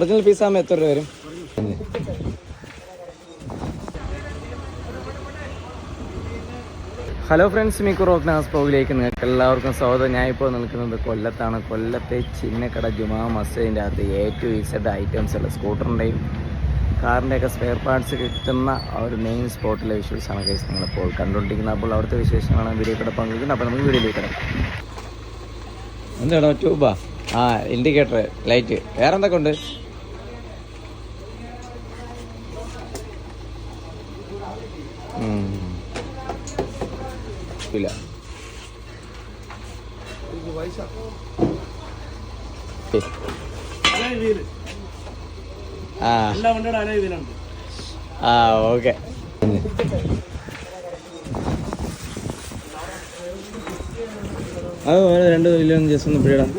Original piece ആകുമ്പോൾ എത്ര രൂപ വരും ഹലോ ഫ്രണ്ട്സ് മിക്കു റോക്നാസ് പോകിലേക്ക് നിങ്ങൾക്ക് എല്ലാവർക്കും സ്വാഗതം. ഞാൻ ഇപ്പോൾ നിൽക്കുന്നത് കൊല്ലത്താണ്. കൊല്ലത്തെ ചിന്നക്കട ജുമാ മസ്ജിദിന്റെ അകത്ത് എ ടു ഇസഡ് ഐറ്റംസ് ഉള്ള സ്കൂട്ടറിന്റെയും കാറിന്റെയൊക്കെ സ്പെയർ പാർട്സ് കിട്ടുന്ന ആ ഒരു മെയിൻ സ്പോട്ടിലെ വിഷ്വൽസാണ് കേസ് നിങ്ങളിപ്പോൾ കണ്ടുകൊണ്ടിരിക്കുന്നത്. അപ്പോൾ അവിടുത്തെ വിശേഷങ്ങളാണ് വീഡിയോ കൂടെ പങ്കുവയ്ക്കുന്നത്. അപ്പോൾ നമുക്ക് വീഡിയോയിലേക്ക് കിടക്കാം എന്താണ് ട്യൂബാ ആ ഇൻഡിക്കേറ്റർ ലൈറ്റ് വേറെ എന്തൊക്കെ ഉണ്ട്? ആ. ആ ഓക്കെ. അത് വേറെ രണ്ട് വലിയ ജസ്റ്റ് ഒന്ന് പിടിയിടാം.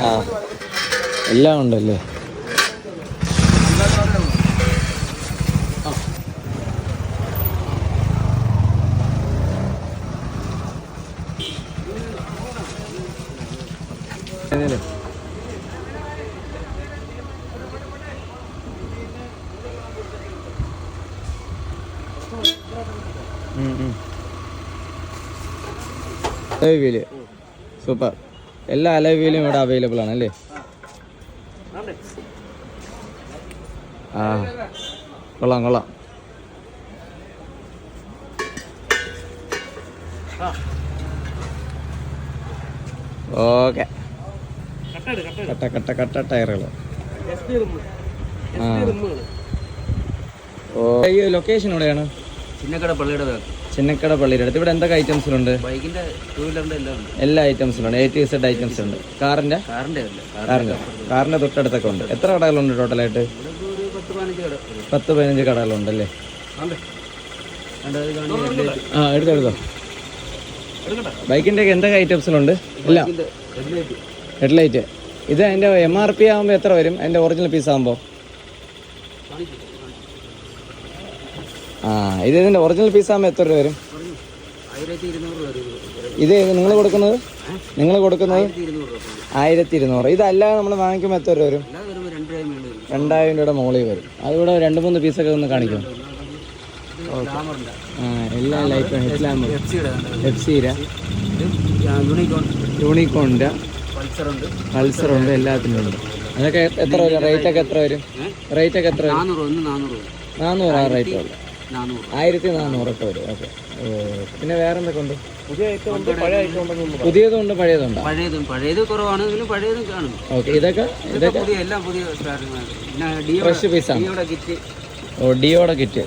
ആ. എല്ലാം ഉണ്ടല്ലേ? ഏതേലും. ഉം, ഉം. അലോയ് വീൽ സൂപ്പർ എല്ലാ അലോയ് വീലും ഇവിടെ അവൈലബിൾ ആണ് അല്ലേ? ആ കൊള്ളാം കൊള്ളാം. ഓക്കെ കട്ട കട്ട കട്ട ടയറുകൾ. ഓ ഈ ലൊക്കേഷൻ എവിടെയാണ്? ചിന്നക്കട പള്ളിയുടെ ചിന്നക്കട പള്ളിയുടെ അടുത്ത്. ഇവിടെ എന്തൊക്കെ ഐറ്റംസിലുണ്ട് ബൈക്കിന്റെ ടൂ വീലറിന്റെ എല്ലാം ഉണ്ട്. എല്ലാ ഐറ്റംസിലുണ്ട് എ ടി സെഡ് ഐറ്റംസ് ഉണ്ട്. കാറിന്റെ? കാറിന്റെ കാറിന്റെ. കാറിന്റെ തൊട്ടടുത്തൊക്കെ ഉണ്ട്. എത്ര കടകളുണ്ട് ടോട്ടലായിട്ട്? ഒരു പത്ത് പതിനഞ്ച് കടകളുണ്ട് അല്ലേ? ആ എടുത്തോ എടുത്തോ. ബൈക്കിന്റെ ഒക്കെ എന്തൊക്കെ ഐറ്റംസിലുണ്ട് ഇല്ല. ഹെഡ്ലൈറ്റ്. ഇത് അതിന്റെ എം ആർ പി ആകുമ്പോൾ എത്ര വരും? അതിന്റെ ഒറിജിനൽ പീസ് ആകുമ്പോൾ ആ ഇത് ഇതിന്റെ ഒറിജിനൽ പീസ് ആകുമ്പോൾ എത്ര രൂപ വരും? ഇത് നിങ്ങൾ കൊടുക്കുന്നത്? നിങ്ങൾ കൊടുക്കുന്നത്? ആയിരത്തി ഇരുന്നൂറ് ഇതല്ലാതെ നമ്മൾ വാങ്ങിക്കുമ്പോൾ എത്ര രൂപ വരും? രണ്ടായിരം രൂപയുടെ മുകളിൽ വരും. അതിവിടെ രണ്ട് മൂന്ന് പീസൊക്കെ ഒന്ന് കാണിക്കും. എല്ലാ ലൈറ്റും ഹെഡ് ലാമ്പ് എഫ്സീര യൂണിക്കോൺ യൂണിക്കോണിന്റെ ഉണ്ട് എല്ലാത്തിനും ഉണ്ട് അതൊക്കെ എത്ര വരും? റേറ്റ് ഒക്കെ എത്ര വരും? റേറ്റ് ഒക്കെ എത്ര വരും? നാനൂറ് ആ റേറ്റ് ഉള്ളു. നാനൂറ്. ആയിരത്തി നാനൂറൊക്കെ വരും. ഓക്കെ. പിന്നെ വേറെ എന്തൊക്കെ ഉണ്ട്? പുതിയതും ഉണ്ട് പഴയതും പഴയതും പഴയത് കുറവാണെങ്കിലും പഴയതും കാണും. ഓക്കെ ഇതൊക്കെ ഇതൊക്കെ പുതിയ എല്ലാം പുതിയ ഫ്രഷ് പീസാണ് കിറ്റ്. ഓ ഡിയോടെ കിറ്റ്.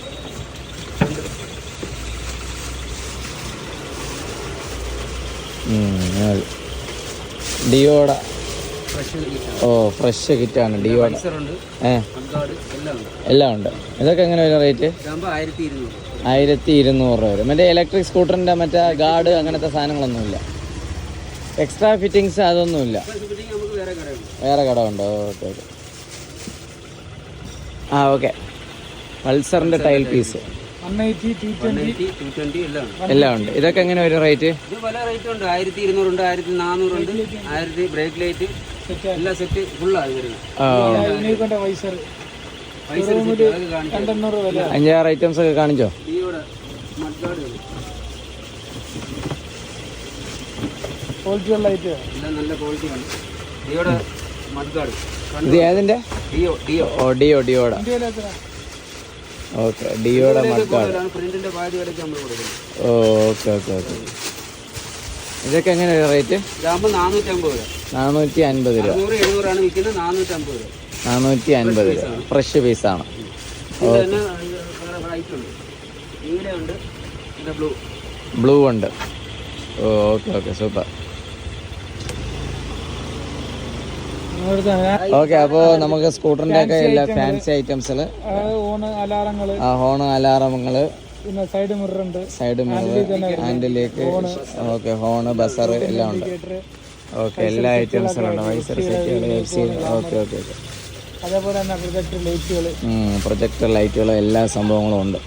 ഡിയോടെ. ഓ ഫ്രഷ് കിറ്റാണ് ഡിയോടെ. ഏ. എല്ലാം ഉണ്ട്. ഇതൊക്കെ എങ്ങനെ വരും റേറ്റ്? ആയിരത്തി ഇരുന്നൂറ് രൂപ വരും. മറ്റേ ഇലക്ട്രിക് സ്കൂട്ടറിന്റെ മറ്റേ ഗാർഡ് അങ്ങനത്തെ സാധനങ്ങളൊന്നുമില്ല. എക്സ്ട്രാ ഫിറ്റിങ്സ് അതൊന്നുമില്ല. വേറെ കട ഉണ്ടോ. Okay okay. ആ ഓക്കെ. പൾസറിന്റെ ടൈൽ പീസ് എല്ലാം ഉണ്ട്. ഇതൊക്കെ എങ്ങനെ ഒരു റേറ്റ്? ഇത് പല റേറ്റ് ഉണ്ട്. ആയിരത്തി ഇരുന്നൂറുണ്ട് ആയിരത്തി നാനൂറുണ്ട് ആയിരത്തി ബ്രേക്ക് ലൈറ്റ് എല്ലാ സെറ്റ് ഫുള്ളാണ് വരുന്നത്. അഞ്ചാറ് ഐറ്റംസ് ഒക്കെ കാണിച്ചോ? ഡിയോടെ മഡ്ഗാർഡ് എല്ലാം നല്ല ക്വാളിറ്റി ആണ്. ഡിയോടെ മഡ്ഗാർഡ്. ഇത് ഏതിന്റെ? Dio Dio. ഡിയോ ഡിയോടെ. ഓക്കെ ഡിയോയുടെ മക്കാട് ഓക്കെ ഓക്കെ ഓക്കെ ഇതൊക്കെ എങ്ങനെയാണ് റേറ്റ് നാനൂറ്റി അൻപത് രൂപ. നാനൂറ്റി അൻപത് രൂപ. ഫ്രഷ് പീസാണ് ബ്ലൂ ബ്ലൂ ഉണ്ട്. ഓക്കെ ഓക്കെ സൂപ്പർ ഓക്കെ അപ്പോ നമുക്ക് സ്കൂട്ടറിന്റെ ഒക്കെ എല്ലാ ഫാൻസി ഐറ്റംസ് ഓണ് അലാറങ്ങൾ സൈഡ് മിറർ ഉണ്ട് സൈഡ് മിറർ ഹാൻഡിലേക്ക് ഓക്കെ ഹോണ് ബസർ എല്ലാം ഉണ്ട്. ഓക്കെ എല്ലാ ഐറ്റംസും ഉണ്ട്. വൈസർ സെറ്റുകൾ F C okay okay okay. അതേപോലെ തന്നെ പ്രൊജക്ടർ ലൈറ്റുകൾ പ്രൊജക്ടർ ലൈറ്റുകൾ എല്ലാ സംഭവങ്ങളും ഉണ്ട്.